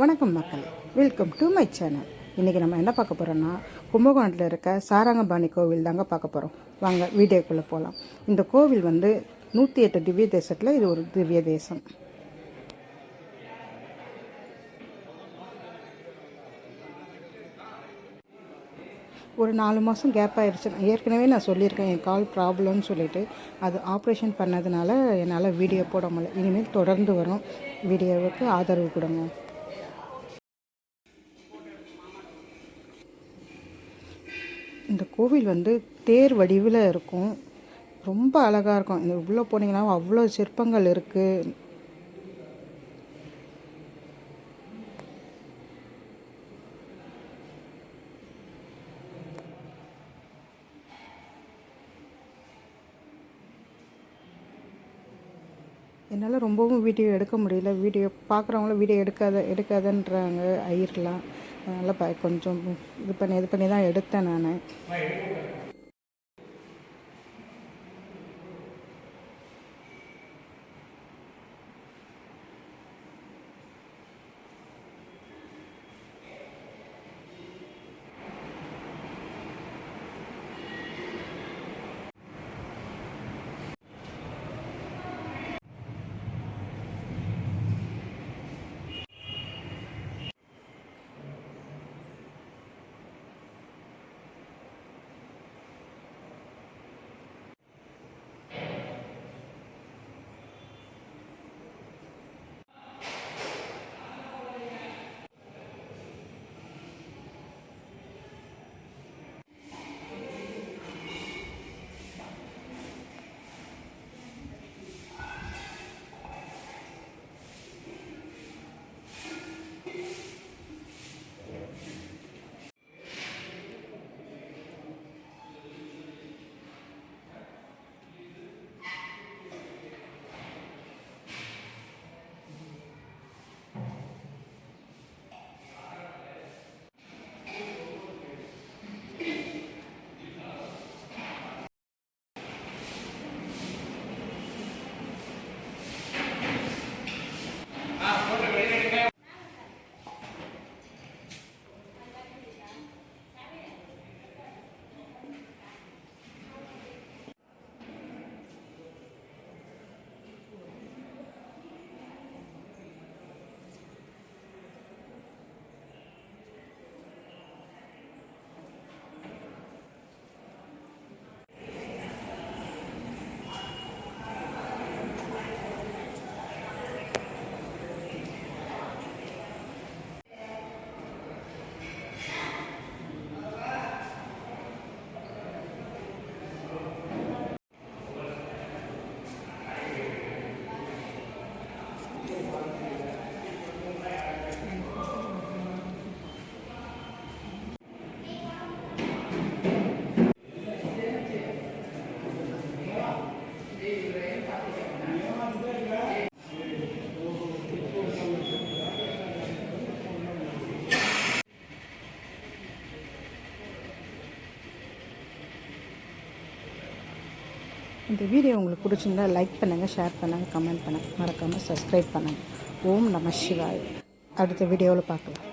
வணக்கம் மக்களே. Welcome to my channel இன்றைக்கி நம்ம என்ன பார்க்க போகிறோன்னா கும்பகோணத்தில் இருக்க சாரங்கபாணி கோவில் தாங்க பார்க்க போகிறோம் வாங்க வீடியோக்குள்ளே போகலாம் இந்த கோவில் வந்து நூற்றி எட்டு திவ்ய தேசத்தில் இது ஒரு திவ்ய தேசம். ஒரு நாலு மாதம் கேப் ஆயிடுச்சு ஏற்கனவே நான் சொல்லியிருக்கேன் என் கால் ப்ராப்ளம்னு சொல்லிட்டு. அது ஆப்ரேஷன் பண்ணதுனால என்னால் வீடியோ போட முடியல. இனிமேல் தொடர்ந்து வரும். வீடியோவுக்கு ஆதரவு கொடுங்க. இந்த கோவில் வந்து தேர் வடிவில் இருக்கும். ரொம்ப அழகாக இருக்கும். இந்த உள்ளே போனீங்கன்னா அவ்வளோ சிற்பங்கள் இருக்குது என்னால் ரொம்பவும் வீடியோ எடுக்க முடியல. வீடியோ பார்க்குறவங்கள வீடியோ எடுக்காத எடுக்காதன்றாங்க ஐயர்லாம். அதனால் கொஞ்சம் இது பண்ணி இது பண்ணி தான் எடுத்தேன் நான். இந்த வீடியோ உங்களுக்கு பிடிச்சிருந்தா லைக் பண்ணுங்கள் ஷேர் பண்ணுங்கள் கமெண்ட் பண்ணுங்கள் மறக்காமல் சப்ஸ்கிரைப் பண்ணுங்கள் ஓம் நம சிவாய். அடுத்த வீடியோவில் பார்க்கலாம்.